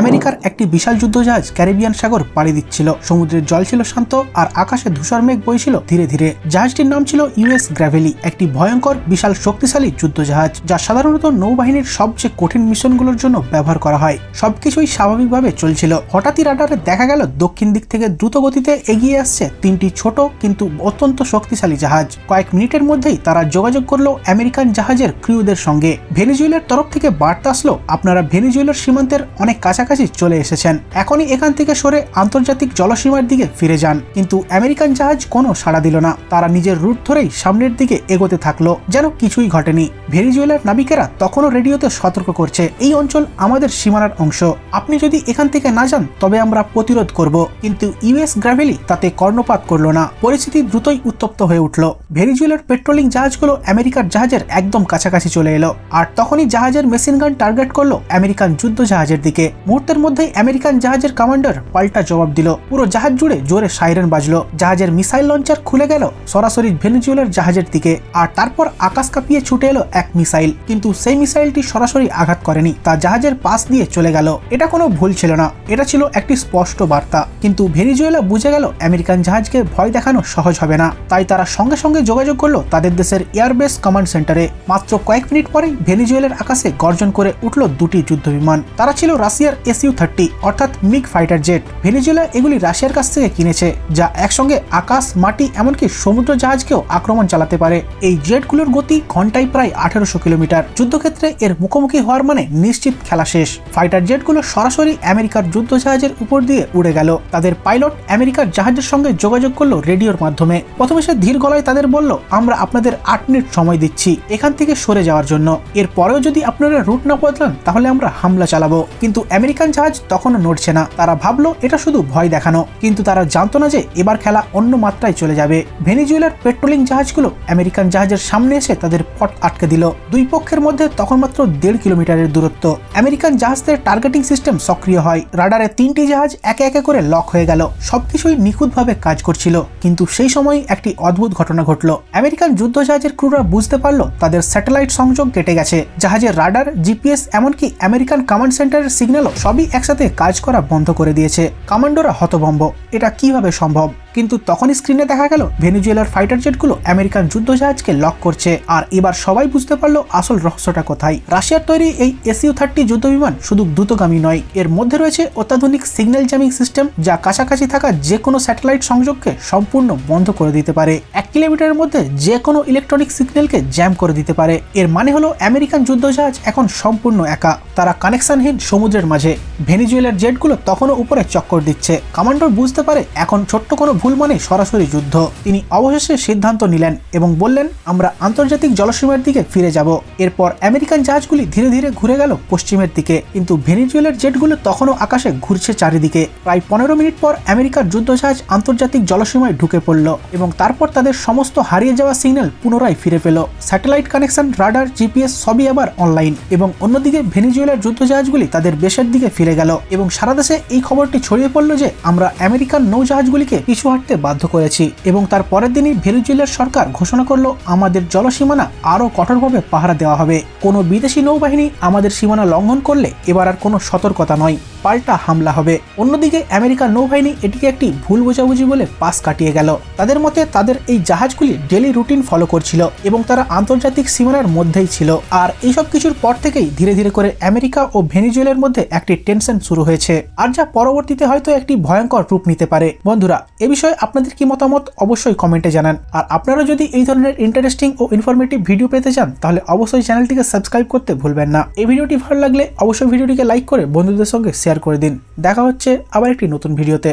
আমেরিকার একটি বিশাল যুদ্ধজাহাজ ক্যারিবিয়ান সাগর পাড়ি দিচ্ছিল। সমুদ্রের জল ছিল শান্ত আর আকাশে ধূসর মেঘ বইছিল ধীরে ধীরে। জাহাজটির নাম ছিল ইউএস গ্র্যাভেলি, একটি ভয়ঙ্কর, বিশাল, শক্তিশালী যুদ্ধজাহাজ যা সাধারণত নৌবাহিনীর সবচেয়ে কঠিন মিশনগুলোর জন্য ব্যবহার করা হয়। সবকিছুই স্বাভাবিকভাবে চলছিল। হঠাৎই রাডারে দেখা গেল দক্ষিণ দিক থেকে দ্রুত গতিতে এগিয়ে আসছে তিনটি ছোট কিন্তু অত্যন্ত শক্তিশালী জাহাজ। কয়েক মিনিটের মধ্যেই তারা যোগাযোগ করল আমেরিকান জাহাজের ক্রিউদের সঙ্গে। ভেনিজুয়েলার তরফ থেকে বার্তা আসলো, আপনারা ভেনিজুয়েলার সীমান্তের অনেক কাছাকাছি চলে এসেছেন। এখনই এখান থেকে সরে আন্তর্জাতিক জলসীমার দিকে ফিরে যান। কিন্তু আমেরিকান জাহাজ কোনো সাড়া দিল না। তারা নিজের রুট ধরেই সামনের দিকে এগোতে থাকল, যেন কিছুই ঘটেনি। ভেনিজুয়েলার নাবিকেরা তখনও রেডিওতে সতর্ক করছে, এই অঞ্চল আমাদের সীমানার অংশ। আপনি যদি এখান থেকে না যান, তবে আমরা প্রতিরোধ করব। কিন্তু ইউএস গ্রাভেলি তাতে কর্ণপাত করল না। পরিস্থিতি দ্রুতই উত্তপ্ত হয়ে উঠল। ভেনিজুয়েলার পেট্রোলিং জাহাজগুলো আমেরিকার জাহাজের একদম কাছাকাছি চলে এলো। আর তখনই জাহাজের মেশিন গান টার্গেট করল আমেরিকান যুদ্ধ জাহাজের দিকে মুহূর্তের মধ্যেই আমেরিকান জাহাজের কমান্ডার পাল্টা জবাব দিল। পুরো জাহাজ জুড়ে জোরে সাইরেন বাজলো। জাহাজের মিসাইল লঞ্চার খুলে গেল সরাসরি ভেনিজুয়েলার জাহাজের দিকে। আর তারপর আকাশ কাঁপিয়ে ছুটে এলো এক মিসাইল। কিন্তু সেই মিসাইলটি সরাসরি আঘাত করেনি, তা জাহাজের পাশ দিয়ে চলে গেল। এটা কোনো ভুল ছিল না, এটা ছিল একটি স্পষ্ট বার্তা। কিন্তু ভেনিজুয়েলা বুঝে গেল আমেরিকান জাহাজকে ভয় দেখানো সহজ হবে না। তাই তারা সঙ্গে সঙ্গে যোগাযোগ করল তাদের দেশের এয়ারবেস কমান্ড সেন্টারে। মাত্র কয়েক মিনিট পরেই ভেনিজুয়েলার আকাশে গর্জন করে উঠল দুটি যুদ্ধ বিমান তারা ছিল রাশিয়ার এসইউ থার্টি, অর্থাৎ মিগ ফাইটার জেট। ভেনিজুয়েলা এগুলি রাশিয়ার কাছ থেকে কিনেছে, যা একসঙ্গে আকাশ, মাটি, এমনকি সমুদ্র জাহাজকেও আক্রমণ চালাতে পারে। এই জেটগুলোর গতি ঘন্টায় প্রায় আঠারোশো কিলোমিটার। যুদ্ধক্ষেত্রে এর মুখোমুখি হওয়ার মানে নিশ্চিত খেলা শেষ। ফাইটার জেটগুলো সরাসরি আমেরিকার যুদ্ধ জাহাজের উপর দিয়ে উড়ে গেল। তাদের পাইলট আমেরিকার জাহাজের সঙ্গে যোগাযোগ করল রেডিওর মাধ্যমে। প্রথমে সে ধীর গলায় তাদের বলল, আমরা আপনাদের আট মিনিট সময় দিচ্ছি এখান থেকে সরে যাওয়ার জন্য। এর পরেও যদি আপনারা রুট না বদলান, তাহলে আমরা হামলা চালাবো। কিন্তু আমেরিকান জাহাজ তখনও নড়ছে না। তারা ভাবলো, এটা শুধু ভয় দেখানো। কিন্তু তারা জানতো না যে এবার খেলা অন্য মাত্রায় চলে যাবে। ভেনিজুয়েলার পেট্রোলিং জাহাজগুলো আমেরিকান জাহাজের সামনে এসে তাদের পট আটকে দিল। দুই পক্ষের মধ্যে তখন মাত্র দেড় কিলোমিটারের দূরত্ব। আমেরিকান জাহাজদের টার্গেটিং সিস্টেম সক্রিয় হয়। রাডারে তিনটি জাহাজ একে একে করে লক হয়ে গেল। সবকিছুই নিখুঁতভাবে কাজ করছিল। কিন্তু সেই সময় একটি অদ্ভুত ঘটনা ঘটল। আমেরিকান যুদ্ধ জাহাজের ক্রুরা বুঝতে পারল, তাদের স্যাটেলাইট সংযোগ কেটে গেছে। জাহাজের রাডার, জিপিএস, এমনকি আমেরিকান কমান্ড সেন্টারের সিগন্যালও সবই একসাথে কাজ করা বন্ধ করে দিয়েছে। কমান্ডোরা হতভম্ব। এটা কীভাবে সম্ভব? কিন্তু তখনই স্ক্রিনে দেখা গেল ভেনিজুয়েলার ফাইটার জেটগুলো আমেরিকান যুদ্ধ জাহাজকে লক করছে। আর এবার সবাই বুঝতে পারল আসল রহস্যটা কোথায়। রাশিয়ার তৈরি এই এসইউ থার্টি যুদ্ধ বিমান শুধু দ্রুতগামী নয়, এর মধ্যে রয়েছে অত্যাধুনিক সিগন্যাল জ্যামিং সিস্টেম যা কাছাকাছি থাকা যে কোনো স্যাটেলাইট সংযোগকে সম্পূর্ণ বন্ধ করে দিতে পারে। এক কিলোমিটারের মধ্যে যে কোনো ইলেকট্রনিক সিগন্যালকে জ্যাম করে দিতে পারে। এর মানে হলো আমেরিকান যুদ্ধ জাহাজ এখন সম্পূর্ণ একা। তারা কানেকশনহীন সমুদ্রের মাঝে। ভেনিজুয়েলার জেটগুলো তখনও উপরে চক্কর দিচ্ছে। কমান্ডার বুঝতে পারে এখন ছোট্ট কোনো ভুল মানে সরাসরি যুদ্ধ। তিনি অবশেষে সিদ্ধান্ত নিলেন এবং বললেন, আমরা আন্তর্জাতিক জলসীমার দিকে ফিরে যাব। এরপর আমেরিকান জাহাজগুলি ধীরে ধীরে ঘুরে গেল পশ্চিমের দিকে। কিন্তু ভেনিজুয়েলার জেটগুলো তখনও আকাশে ঘুরছে চারিদিকে। প্রায় পনেরো মিনিট পর আমেরিকার যুদ্ধজাহাজ আন্তর্জাতিক জলসীমায় ঢুকে পড়ল এবং তারপর তাদের সমস্ত হারিয়ে যাওয়া সিগন্যাল পুনরায় ফিরে পেল। স্যাটেলাইট কানেকশন, রাডার, জিপিএস সবই আবার অনলাইন এবং অন্যদিকে ভেনিজুয়েলার যুদ্ধজাহাজগুলি তাদের দেশের দিকে ফিরে গেল এবং সারা দেশে এই খবরটি ছড়িয়ে পড়ল যে, আমরা আমেরিকান নৌজাহাজগুলিকে পিছু হাঁটতে বাধ্য করেছি এবং তার পরের দিনই ভেনিজুয়েলার সরকার ঘোষণা করল, আমাদের জলসীমানা আরও কঠোরভাবে পাহারা দেওয়া হবে। কোনো বিদেশি নৌবাহিনী আমাদের সীমানা লঙ্ঘন করলে এবার আর কোনো সতর্কতা নয়। পাল্টা হামলা হবে। অন্যদিকে আমেরিকার নৌবাহিনী এটিকে একটি ভুল বোঝাবুঝি বলে পাস কাটিয়ে গেল। তাদের মতে তাদের এই জাহাজগুলি ডেলি রুটিন ফলো করছিল এবং তারা আন্তর্জাতিক সীমানার মধ্যেই ছিল। আর এইসব কিছুর পর থেকেই ধীরে ধীরে করে আমেরিকা ও ভেনিজুয়েলের মধ্যে একটি টেনশন শুরু হয়েছে। আর যা পরবর্তীতে হয়তো একটি ভয়ঙ্কর রূপ নিতে পারে। বন্ধুরা, এ বিষয়ে আপনাদের কি মতামত অবশ্যই কমেন্টে জানান। আর আপনারা যদি এই ধরনের ইন্টারেস্টিং ও ইনফরমেটিভ ভিডিও পেতে চান, তাহলে অবশ্যই চ্যানেলটিকে সাবস্ক্রাইব করতে ভুলবেন না। এই ভিডিওটি ভালো লাগলে অবশ্যই ভিডিওটিকে লাইক করে বন্ধুদের সঙ্গে শেয়ার করে দিন। দেখা হচ্ছে আবার একটি নতুন ভিডিওতে